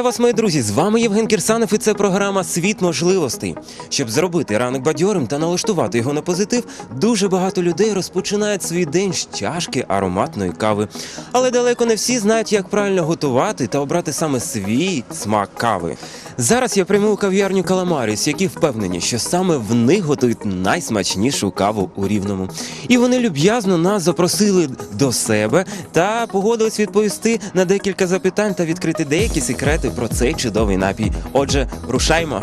Вітаю вас, мої друзі! З вами Євген Кірсанов і це програма Світ можливостей. Щоб зробити ранок бадьорим та налаштувати його на позитив, дуже багато людей розпочинають свій день з чашки ароматної кави. Але далеко не всі знають, як правильно готувати та обрати саме свій смак кави. Зараз я прийму кав'ярню Каламаріс, які впевнені, що саме в них готують найсмачнішу каву у рівному. І вони люб'язно нас запросили до себе та погодились відповісти на декілька запитань та відкрити деякі секрети про цей чудовий напій. Отже, рушаймо.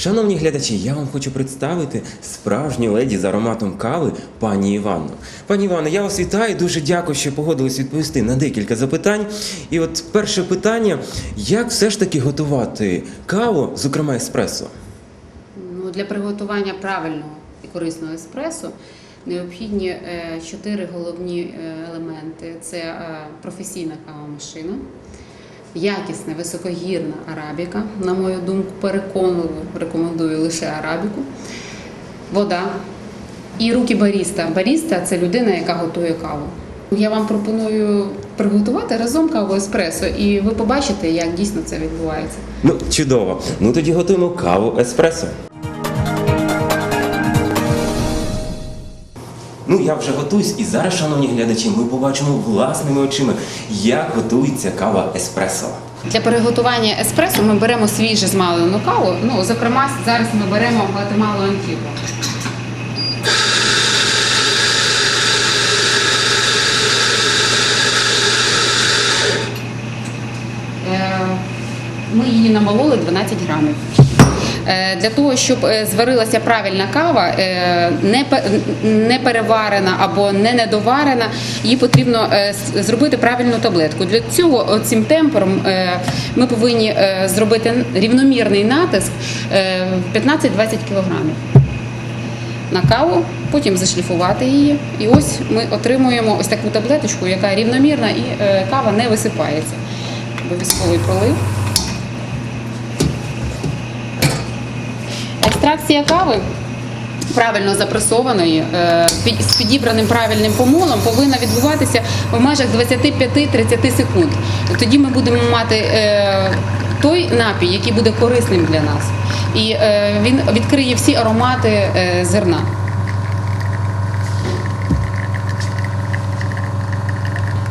Шановні глядачі, я вам хочу представити справжню леді з ароматом кави пані Іванну. Пані Іванно, я вас вітаю. Дуже дякую, що погодились відповісти на декілька запитань. І от перше питання: як все ж таки готувати каву, зокрема еспресо? Ну, для приготування правильного корисного еспресо необхідні е, чотири головні е, елементи: це е, професійна кавомашина, якісна високогірна арабіка. На мою думку, переконливо рекомендую лише арабіку, вода і руки баріста. Баріста це людина, яка готує каву. Я вам пропоную приготувати разом каву еспресо, і ви побачите, як дійсно це відбувається. Ну, чудово. Ну тоді готуємо каву еспресо. Ну, я вже готуюсь, і зараз, шановні глядачі, ми побачимо власними очима, як готується кава еспресо. Для приготування еспресо ми беремо свіже змалену каву. Ну, зокрема, зараз ми беремо Гватемалу Антігуа. Е, Ми її намололи 12 грамів. Е, Для того, щоб е, зварилася правильна кава, е, не переварена або не недоварена, її потрібно зробити правильну таблетку. Для цього цим темпером е, ми повинні зробити рівномірний натиск е, 15-20 кілограмів на каву, потім зашліфувати її. І ось ми отримуємо ось таку таблеточку, яка рівномірна і кава не висипається. Обов'язковий пролив. Екстракція кави правильно запресованої е, з підібраним правильним помолом повинна відбуватися в межах 25-30 секунд. Тоді ми будемо мати е, той напій, який буде корисним для нас. І е, він відкриє всі аромати зерна.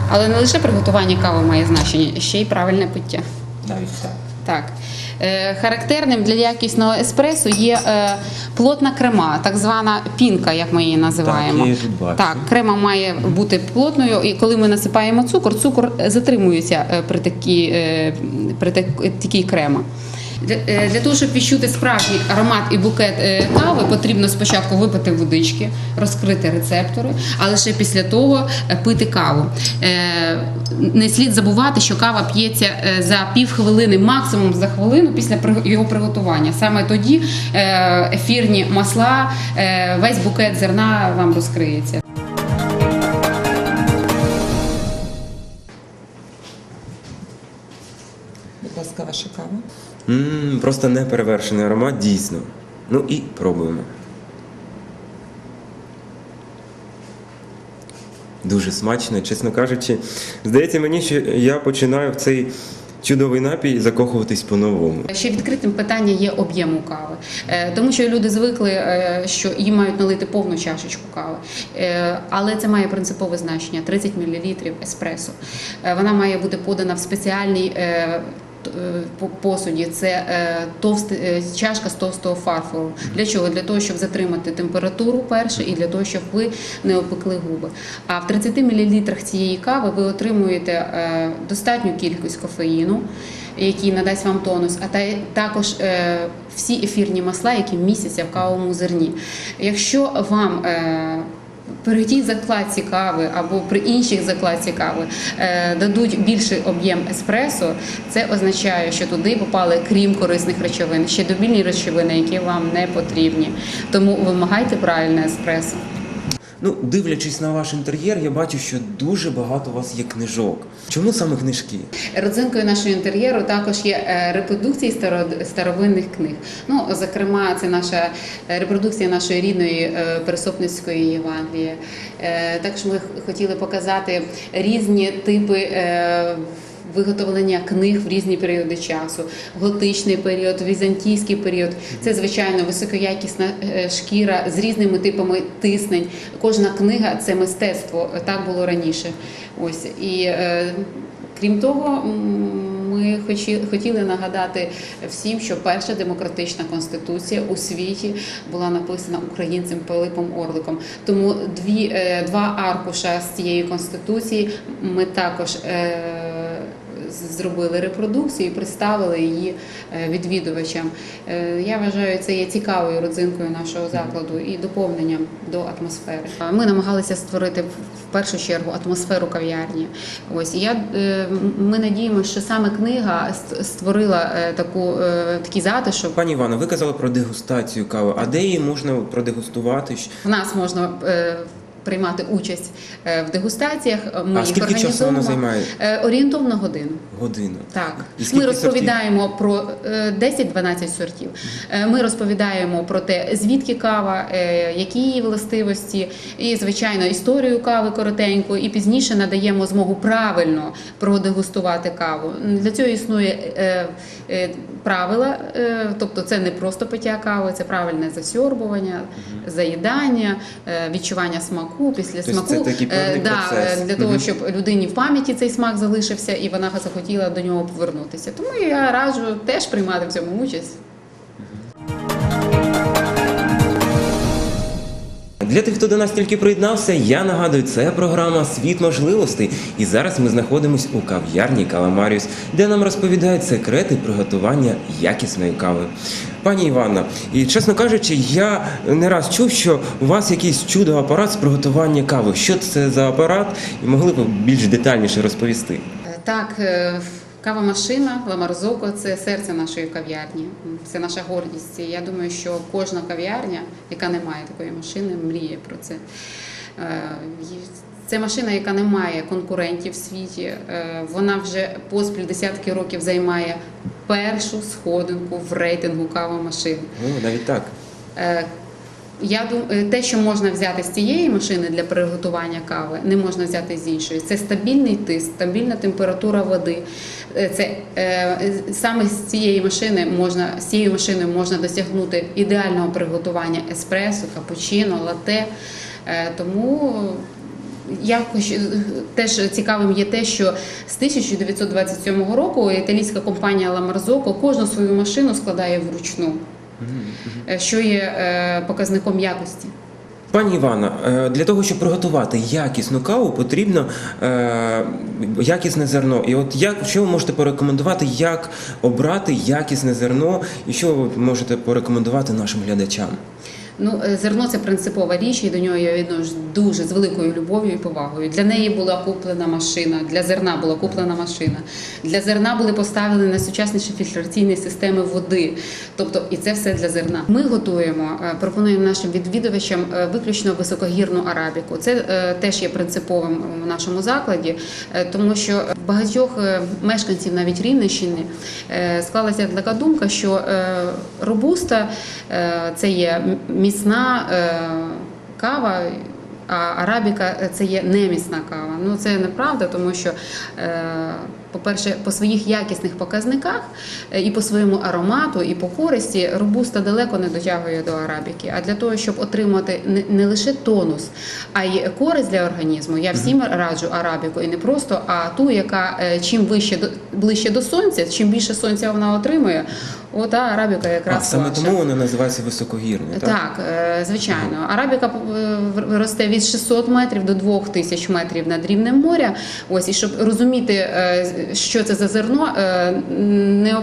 Але не лише приготування кави має значення, ще й правильне пиття. Навіть так. Так. Е, Характерним для якісного еспресо є е, плотна крема, так звана пінка, як ми її називаємо. Так. Так, крема має бути плотною, і коли ми насипаємо цукор, цукор затримується е, при такій, при такій крема. Для, е, для того, щоб відчути справжній аромат і букет е, кави, потрібно спочатку випити водички, розкрити рецептори, а лише після того е, пити каву. Не слід забувати, що кава п'ється за півхвилини, максимум за хвилину після його приготування. Саме тоді ефірні масла, весь букет зерна вам розкриється. Мм, просто неперевершений аромат, дійсно. Ну і пробуємо. Дуже смачно, чесно кажучи. Здається мені, що я починаю в цей чудовий напій закохуватись по-новому. Ще відкритим питання є об'єму кави, Е, тому що люди звикли, е, що їм мають налити повну чашечку кави, Е, але це має принципове значення 30 мл еспресо. Вона має бути подана в спеціальній. Е, Посуді це е, товст, е, чашка з товстого фарфору. Для чого? Для того, щоб затримати температуру перше, і для того, щоб ви не опекли губи. А в 30 мл цієї кави ви отримуєте достатню кількість кофеїну, який надасть вам тонус, а також всі ефірні масла, які містяться в кавовому зерні. Якщо вам при тій закладці кави або при інших закладці кави е, дадуть більший об'єм еспресо, це означає, що туди попали, крім корисних речовин, ще добільні речовини, які вам не потрібні. Тому вимагайте правильне еспресо. Ну, дивлячись на ваш інтер'єр, я бачу, що дуже багато у вас є книжок. Чому саме книжки? Родзинкою нашого інтер'єру також є е, репродукції старо- старовинних книг. Ну, зокрема, це наша е, репродукція нашої рідної е, Пересопницької Євангелії. Також ми хотіли показати різні типи. Виготовлення книг в різні періоди часу, готичний період, візантійський період. Це звичайно високоякісна е, шкіра з різними типами тиснень. Кожна книга це мистецтво. Так було раніше. Ось і е, Крім того, ми хотіли нагадати всім, що перша демократична конституція у світі була написана українцем Пилипом Орликом. Тому дві, е, два аркуша з цієї конституції ми також е, зробили репродукцію і представили її е, відвідувачам. Е, Я вважаю, це є цікавою родзинкою нашого закладу і доповненням до атмосфери. Ми намагалися створити в першу чергу атмосферу кав'ярні. Ось я е, ми надіємося, що саме книга створила таку такий затишок. Пані Івано, ви казали про дегустацію кави. А де її можна продегустувати? В нас можна приймати участь е, в дегустаціях. Ми А їх скільки часу організовуємо. займає? Е, Орієнтовно годину. Годину. Так, І ми розповідаємо про е, 10-12 сортів. Е, Ми розповідаємо про те, звідки кава, е, які її властивості, і звичайно історію кави коротеньку. І пізніше надаємо змогу правильно продегустувати каву. Для цього існує е, е, правила, е, тобто це не просто пиття кави, це правильне засьорбування, заїдання, е, відчування смаку після Тобто смаку. це Е, да, для того, щоб людині в пам'яті цей смак залишився, і вона захотіла до нього повернутися. Тому я раджу теж приймати в цьому участь. Для тих, хто до нас тільки приєднався, я нагадую, це програма Світ можливостей. І зараз ми знаходимося у кав'ярні Каламаріус, де нам розповідають секрети приготування якісної кави. Пані Іванна, і чесно кажучи, я не раз чув, що у вас якийсь чудо апарат з приготування кави. Що це за апарат? І могли б більш детальніше розповісти? Е, Так, е, кава-машина Ламарзоко це серце нашої кав'ярні. Це наша гордість. І я думаю, що кожна кав'ярня, яка не має такої машини, мріє про це. Е, Це машина, яка не має конкурентів в світі. Е, Вона вже поспіль десятки років займає першу сходинку в рейтингу кава-машин. О, навіть так. Е, Я думаю, те, що можна взяти з цієї машини для приготування кави, не можна взяти з іншої. Це стабільний тиск, стабільна температура води. Е, Це е, саме з цієї машини можна з цією машиною можна досягнути ідеального приготування еспресо, капучино, лате. Е, Тому Якось е, теж цікавим є те, що з 1927 року італійська компанія Ламарзоко кожну свою машину складає вручну, е, що є е, показником якості. Пані Івана, е, для того, щоб приготувати якісну каву, потрібно е, якісне зерно. І от як що ви можете порекомендувати, як обрати якісне зерно, і що ви можете порекомендувати нашим глядачам? Ну, е, зерно це принципова річ, і до нього я відношусь дуже з великою любов'ю і повагою. Для неї була куплена машина, для зерна була куплена машина. Для зерна були поставлені найсучасніші фільтраційні системи води. Тобто, і це все для зерна. Ми готуємо, е, пропонуємо нашим відвідувачам е, виключно високогірну арабіку. Це теж є принциповим у нашому закладі, тому що багатьох мешканців навіть Рівненщини склалася така думка, що робуста це є м- міцна е, кава. А арабіка е, це є неміцна кава. Ну це неправда, тому що, е, по-перше, по своїх якісних показниках е, і по своєму аромату, і по користі робуста далеко не дотягує до арабіки. А для того, щоб отримати не, не лише тонус, а й користь для організму, я всім раджу арабіку і не просто, а ту, яка е, чим вище до ближче до сонця, чим більше сонця вона отримує, ота арабіка якраз А саме ваша. тому вона називається високогірною, так? Так, е, звичайно. Арабіка е, росте від 600 метрів до 2000 метрів над рівнем моря. Ось і щоб розуміти, е, що це за зерно, не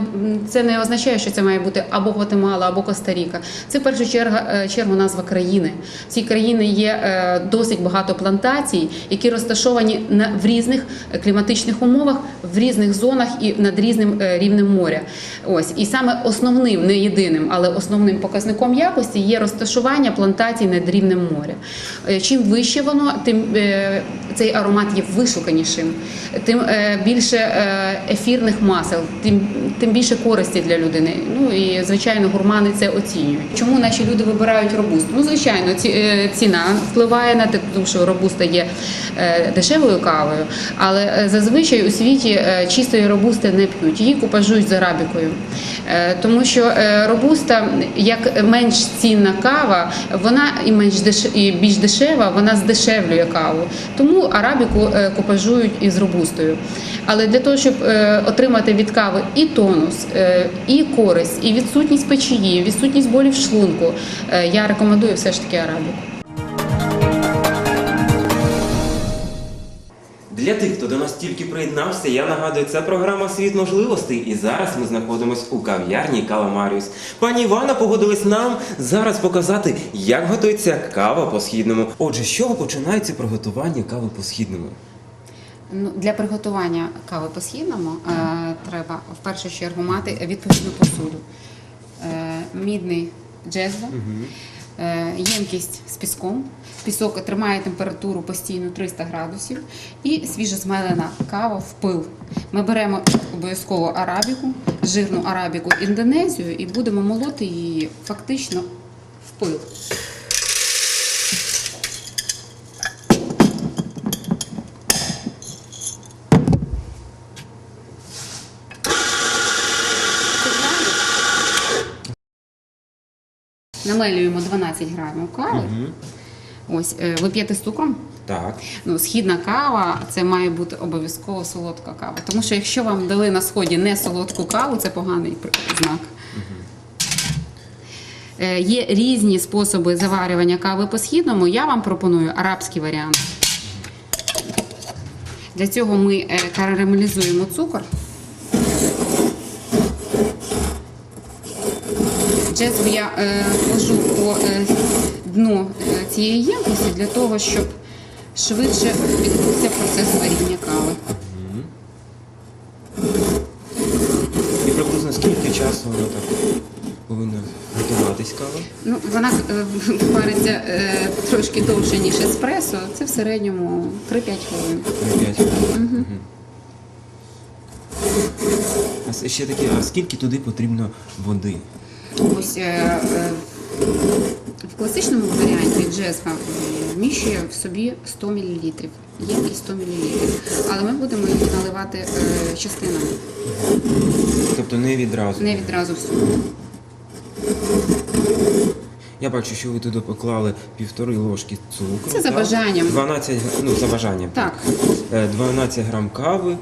це не означає, що це має бути або Гватемала, або Коста-Ріка. Це в першу чергу, чергу назва країни. В цій країні є досить багато плантацій, які розташовані на в різних кліматичних умовах, в різних зонах умовах і над різним е, рівнем моря. Ось і саме основним, не єдиним, але основним показником якості є розташування плантацій над рівнем моря. Е, Чим вище воно, тим е, цей аромат є вишуканішим, тим більше ефірних масел, тим, тим більше користі для людини. Ну і звичайно, гурмани це оцінюють. Чому наші люди вибирають робусту? Ну, звичайно, ці, ціна впливає на те, тому що робуста є дешевою кавою, але зазвичай у світі е, робусти не п'ють. Її купажують з арабікою. Е, Тому що е, робуста, як менш цінна кава, вона і менш деш... і більш дешева, вона здешевлює каву. Тому арабіку е, купажують із робустою. Але для того, щоб отримати від кави і тонус, і користь, і відсутність печії, відсутність болів шлунку, я рекомендую все ж таки арабіку. Для тих, хто до нас тільки приєднався, я нагадую, це програма Світ можливостей. І зараз ми знаходимося у кав'ярні Каламаріус. Пані Івана погодилась нам зараз показати, як готується кава по східному. Отже, з чого починається приготування кави по східному? Ну, для приготування кави по східному е, треба в першу чергу мати відповідну посуду. Е, мідний джезва, е, ємкість з піском. Пісок тримає температуру постійно 300 градусів і свіжозмелена кава в пил. Ми беремо обов'язково арабіку, жирну арабіку індонезію і будемо молоти її фактично в пил. Намелюємо 12 грамів кави. Ось е, ви п'єте з цукром. Так. Ну, східна кава це має бути обов'язково солодка кава. Тому що якщо вам дали на сході не солодку каву, це поганий знак. Е, Є різні способи заварювання кави по східному. Я вам пропоную арабський варіант. Для цього ми е, карамелізуємо цукор. Джезву я е, ложу по е, дну е, цієї ємкості для того, щоб швидше відбувся процес варіння кави. І приблизно скільки часу воно так повинно готуватись кава? Ну, вона е, вариться е, трошки довше, ніж еспресо. Це в середньому 3-5 хвилин. На 5 хвилин. Мгм. А ще таке, а скільки туди потрібно води? Ось е, е, в класичному варіанті джезва вміщує в собі 100 мл. Ємкість 100 мл. Але ми будемо її наливати е, частинами, Тобто не відразу. не відразу всю. Я бачу, що ви туди поклали півтори ложки цукру. Це за бажанням. 12, ну, за бажанням. Так. Е, 12 грам кави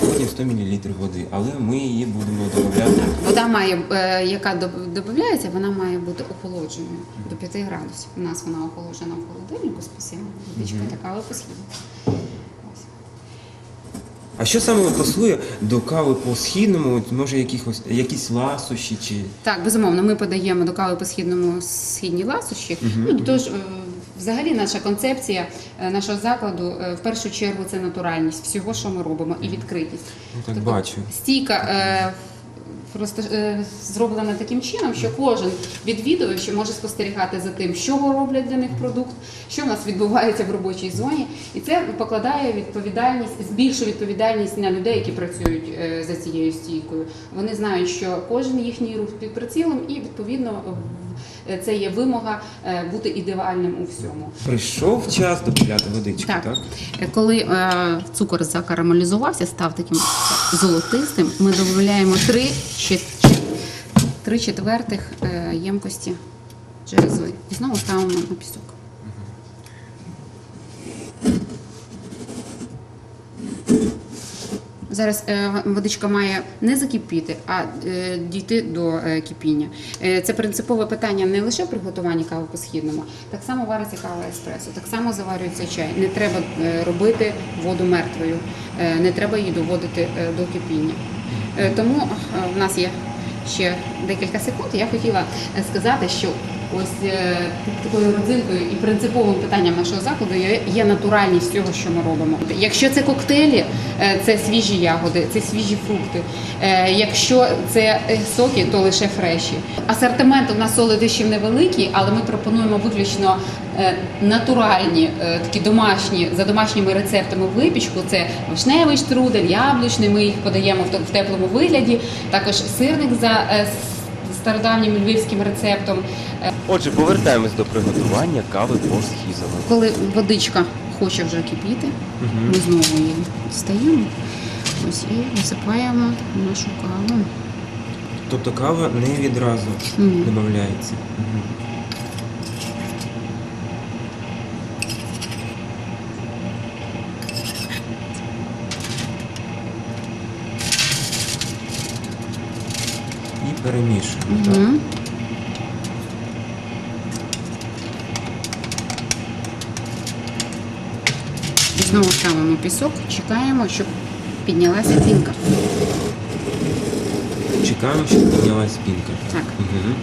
потім 100 мл води. Але ми її будемо додавати. Вода має, е, яка додається, вона має бути охолодженою до 5 градусів. У нас вона охолоджена в холодильнику спеціально. Водичка така але посхідна. А що саме пасує до кави по східному? От, Може, якихось, якісь ласощі чи. Так, безумовно, ми подаємо до кави по східному східні ласощі. Ну, тож, е, взагалі, наша концепція е, нашого закладу е, в першу чергу це натуральність всього, що ми робимо, і відкритість. Ну, так Тобто бачу. Стійка е, просто е, зроблена таким чином, що кожен відвідувач може спостерігати за тим, що роблять для них продукт, що в нас відбувається в робочій зоні, і це покладає відповідальність, збільшує відповідальність на людей, які працюють е, за цією стійкою. Вони знають, що кожен їхній рух під прицілом, і відповідно це є вимога е, бути ідеальним у всьому. Прийшов час додати водичку, так? Так. Е, Коли е, цукор закарамелізувався, став таким золотистим, ми додаємо 3, три четвертих е, ємкості джерези. І знову ставимо на пісок. Зараз е, водичка має не закипіти, а е, дійти до е, кипіння. Це принципове питання не лише в приготуванні кави по східному, так само вариться кава еспресо, так само заварюється чай. Не треба робити воду мертвою, не треба її доводити до кипіння. Тому в нас є ще декілька секунд. Я хотіла сказати, що Ось е, такою родзинкою і принциповим питанням нашого закладу є, натуральність цього, що ми робимо. Якщо це коктейлі, е, це свіжі ягоди, це свіжі фрукти. Е, Якщо це соки, то лише фреші. Асортимент у нас солодощів невеликий, але ми пропонуємо виключно натуральні, такі домашні за домашніми рецептами випічку. Це вишневий штрудель, яблучний. Ми їх подаємо в, теплому вигляді. Також сирник за стародавнім львівським рецептом. Е, Отже, повертаємось до приготування кави по схізову. Коли водичка хоче вже кипіти, ми знову її дістаємо. Ось і висипаємо нашу каву. Тобто кава не відразу додається. І перемішуємо. так? Угу. І знову ставимо пісок, чекаємо, щоб піднялася пінка. Чекаємо, щоб піднялась пінка. Так. Угу.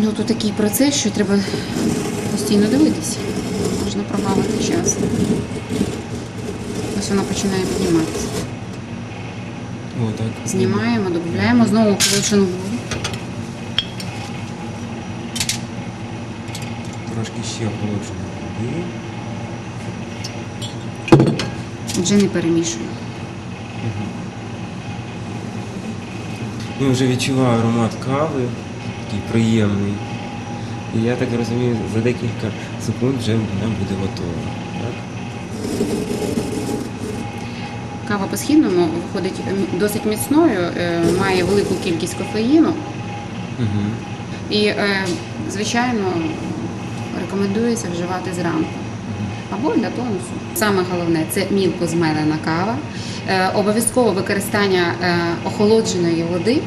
Ну тут такий процес, що треба постійно дивитися. Можна прогавити час. Ось вона починає підніматися. О, так. Знімаємо, додаємо знову охолоджену воду. Трошки ще охолодженої води. Вже не перемішуємо. Я вже відчуваю аромат кави, такий приємний. І я так розумію, за декілька секунд вже вона буде готова. Так? Кава по східному виходить досить міцною, е, має велику кількість кофеїну Угу. і, е, звичайно, рекомендується вживати зранку або для тонусу. Саме головне це мілко змелена кава, е, обов'язково використання охолодженої води.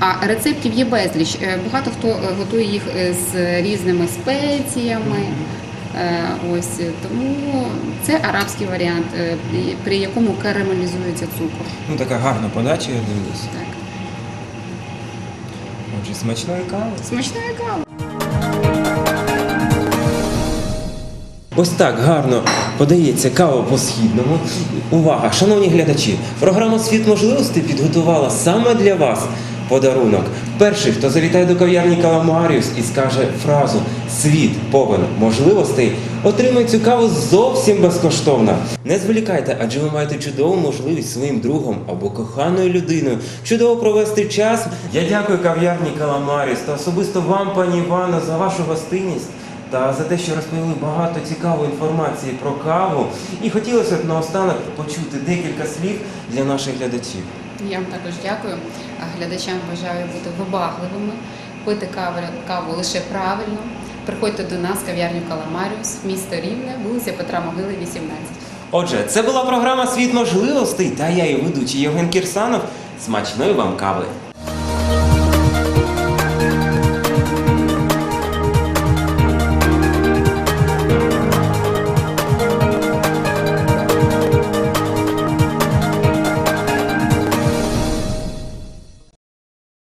А рецептів є безліч. Багато хто готує їх з різними спеціями. Е, Ось е, тому це арабський варіант, е, при- при якому карамелізується цукор. Ну така гарна подача, я дивлюсь. Так. Отже, смачної кави. Смачної кави. Ось так гарно подається кава по східному. Увага, шановні глядачі! Програма Світ можливостей підготувала саме для вас подарунок. Перший, хто завітає до кав'ярні Каламаріус і скаже фразу Світ повен можливостей, отримає цю каву зовсім безкоштовно. Не зволікайте, адже ви маєте чудову можливість своїм другом або коханою людиною чудово провести час. Я дякую кав'ярні Каламаріус та особисто вам, пані Івано, за вашу гостинність та за те, що розповіли багато цікавої інформації про каву. І хотілося б наостанок почути декілька слів для наших глядачів. Я вам також дякую. Глядачам бажаю бути вибагливими, пити каву, каву лише правильно. Приходьте до нас, кав'ярню Каламаріус, місто Рівне, вулиця Петра Могили, 18. Отже, це була програма Світ можливостей та я її ведучий Євген Кірсанов. Смачної вам кави!